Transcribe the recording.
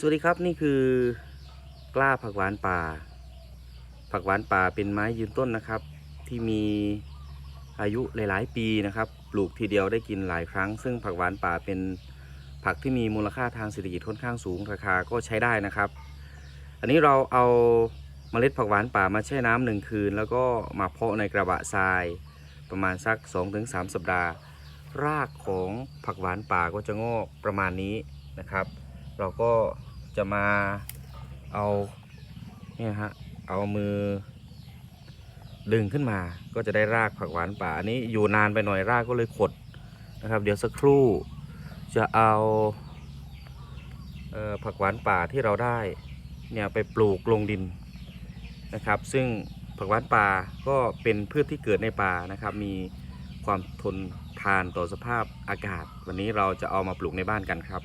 สวัสดีครับนี่คือกล้าผักหวานป่า ผักหวานป่าเป็นไม้ยืนต้นนะครับ ที่มีอายุหลาย ๆ ปีนะครับ ปลูกทีเดียวได้กินหลายครั้ง ซึ่งผักหวานป่าเป็นผักที่มีมูลค่าทางเศรษฐกิจค่อนข้างสูงราคาก็ใช้ได้นะครับ อันนี้เราเอาเมล็ดผักหวานป่ามาแช่น้ำหนึ่งคืน แล้วก็มาเพาะในกระบะทราย ประมาณสัก 2-3 สัปดาห์ รากของผักหวานป่าก็จะงอกประมาณนี้นะครับ เราก็ จะมาเอาเนี่ยฮะเอามือ ดึงขึ้นมา ก็จะได้รากผักหวานป่าอันนี้อยู่นานไปหน่อยรากก็เลยขดนะครับ เดี๋ยวสักครู่จะเอาเออผักหวานป่าที่เราได้เนี่ยไปปลูกลงดินนะครับ ซึ่งผักหวานป่าก็เป็นพืชที่เกิดในป่านะครับ มีความทนทานต่อสภาพอากาศ วันนี้เราจะเอามาปลูกในบ้านกันครับ